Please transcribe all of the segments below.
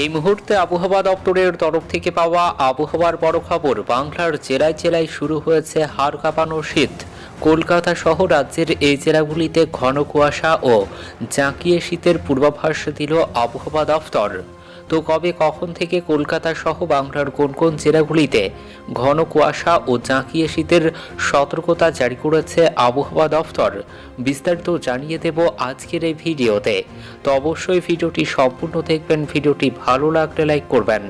এই মুহূর্তে আবহাওয়া দপ্তরের তরফ থেকে পাওয়া আবহাওয়ার বড় খবর বাংলার জেলায় জেলায় শুরু হয়েছে হাড় কাঁপানো শীত। কলকাতা সহ রাজ্যের এই জেলাগুলিতে ঘন কুয়াশা ও জাঁকিয়ে শীতের পূর্বাভাস দিল আবহাওয়া দফতর তো কবে কখন থেকে কলকাতা সহ বাংলার কোন কোন জেলাগুলিতে ঘন কুয়াশা ও জাঁকিয়ে শীতের সতর্কতা জারি করেছে আবহাওয়া দফতর, বিস্তারিত জানিয়ে দেব আজকের এই ভিডিওতে। তো অবশ্যই ভিডিওটি সম্পূর্ণ দেখবেন, ভিডিওটি ভালো লাগলে লাইক করবেন।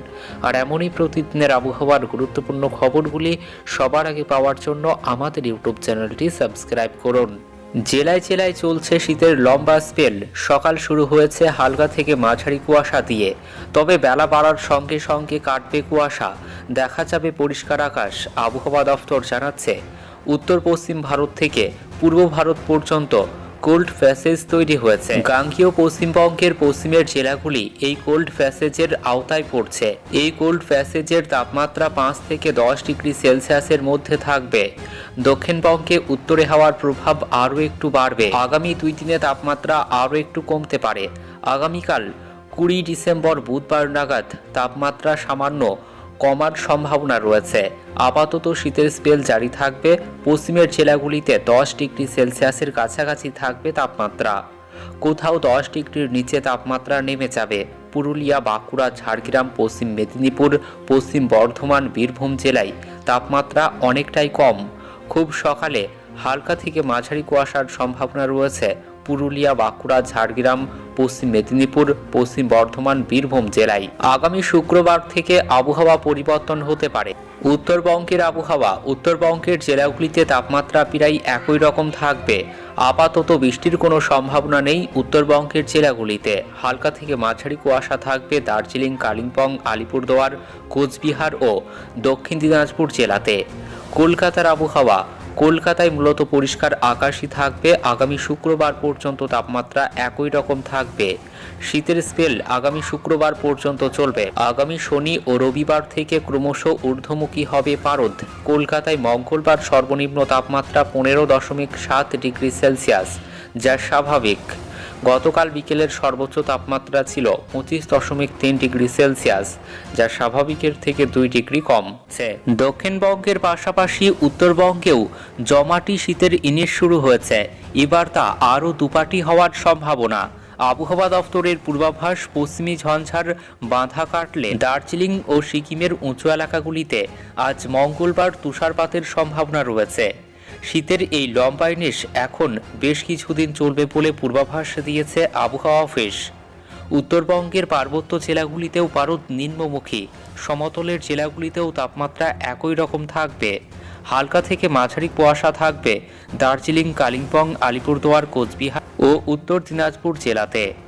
আর এমনই প্রতিদিনের আবহাওয়ার গুরুত্বপূর্ণ খবরগুলি সবার আগে পাওয়ার জন্য আমাদের ইউটিউব চ্যানেলটি সাবস্ক্রাইব করুন। জেলায় জেলায় চলছে শীতের লম্বা স্পেল। সকাল শুরু হয়েছে হালকা থেকে মাঝারি কুয়াশা দিয়ে। তবে বেলা বাড়ার সঙ্গে সঙ্গে কাটবে কুয়াশা। দেখা যাবে পরিষ্কার আকাশ। আবহাওয়া দফতর জানাচ্ছে, উত্তর পশ্চিম ভারত থেকে পূর্ব ভারত পর্যন্ত কোল্ড প্যাসেজ তৈরি হয়েছে। গাঙ্গীয় পশ্চিমবঙ্গের পশ্চিমের জেলাগুলি এই কোল্ড প্যাসেজের আওতায় পড়ছে। এই কোল্ড প্যাসেজের তাপমাত্রা পাঁচ থেকে দশ ডিগ্রি সেলসিয়াসের মধ্যে থাকবে। দক্ষিণবঙ্গে উত্তরে হাওয়ার প্রভাব আরও একটু বাড়বে। আগামী দুই দিনে তাপমাত্রা আরও একটু কমতে পারে। আগামীকাল কুড়ি ডিসেম্বর বুধবার নাগাদ তাপমাত্রা সামান্য কমার সম্ভাবনা রয়েছে। আপাতত শীতের স্পেল জারি থাকবে। পশ্চিমের জেলাগুলিতে দশ ডিগ্রি সেলসিয়াসের কাছাকাছি থাকবে তাপমাত্রা। কোথাও দশ ডিগ্রির নিচে তাপমাত্রা নেমে যাবে। পুরুলিয়া, বাঁকুড়া, ঝাড়গ্রাম, পশ্চিম মেদিনীপুর, পশ্চিম বর্ধমান, বীরভূম জেলায় তাপমাত্রা অনেকটাই কম। খুব সকালে হালকা থেকে মাঝারি কুয়াশার সম্ভাবনা রয়েছে। পুরুলিয়া, বাঁকুড়া, ঝাড়গ্রাম, পশ্চিম মেদিনীপুর, পশ্চিম বর্ধমান, বীরভূম জেলায় আগামী শুক্রবার থেকে আবহাওয়া পরিবর্তন হতে পারে। উত্তরবঙ্গের আবহাওয়া, উত্তরবঙ্গের জেলাগুলিতে তাপমাত্রা প্রায় একই রকম থাকবে। আপাতত বৃষ্টির কোনো সম্ভাবনা নেই উত্তরবঙ্গের জেলাগুলিতে। হালকা থেকে মাঝারি কুয়াশা থাকবে দার্জিলিং, কালিম্পং, আলিপুরদুয়ার, কোচবিহার ও দক্ষিণ দিনাজপুর জেলাতে। কলকাতার আবহাওয়া কলকাতায় মূলত পরিষ্কার আকাশই থাকবে। আগামী শুক্রবার পর্যন্ত তাপমাত্রা একই রকম থাকবে। শীতের স্পেল আগামী শুক্রবার পর্যন্ত চলবে। আগামী শনি ও রবিবার থেকে ক্রমশ ঊর্ধ্বমুখী হবে পারদ। কলকাতায় মঙ্গলবার সর্বনিম্ন তাপমাত্রা পনেরো দশমিক সাত ডিগ্রি সেলসিয়াস, যা স্বাভাবিক। গতকাল বিকেলের সর্বোচ্চ তাপমাত্রা ছিল পঁচিশ দশমিক তিন ডিগ্রি সেলসিয়াস, যা স্বাভাবিকের থেকে দুই ডিগ্রি কম। দক্ষিণবঙ্গের পাশাপাশি উত্তরবঙ্গেও জমাটি শীতের ইনিশ শুরু হয়েছে। এবার তা আরও দুপাটি হওয়ার সম্ভাবনা। আবহাওয়া দফতরের পূর্বাভাস পশ্চিমী ঝঞ্ঝার বাঁধা কাটলে দার্জিলিং ও সিকিমের উঁচু এলাকাগুলিতে আজ মঙ্গলবার তুষারপাতের সম্ভাবনা রয়েছে। শীতের এই লম্বা ইনিশ এখন বেশ কিছুদিন চলবে বলে পূর্বাভাস দিয়েছে আবহাওয়া অফিস। উত্তরবঙ্গের পার্বত্য জেলাগুলিতেও পারদ নিম্নমুখী। সমতলের জেলাগুলিতেও তাপমাত্রা একই রকম থাকবে। হালকা থেকে মাঝারি কুয়াশা থাকবে। দার্জিলিং, কালিম্পং, আলিপুরদুয়ার, কোচবিহার ও উত্তর দিনাজপুর জেলাতে।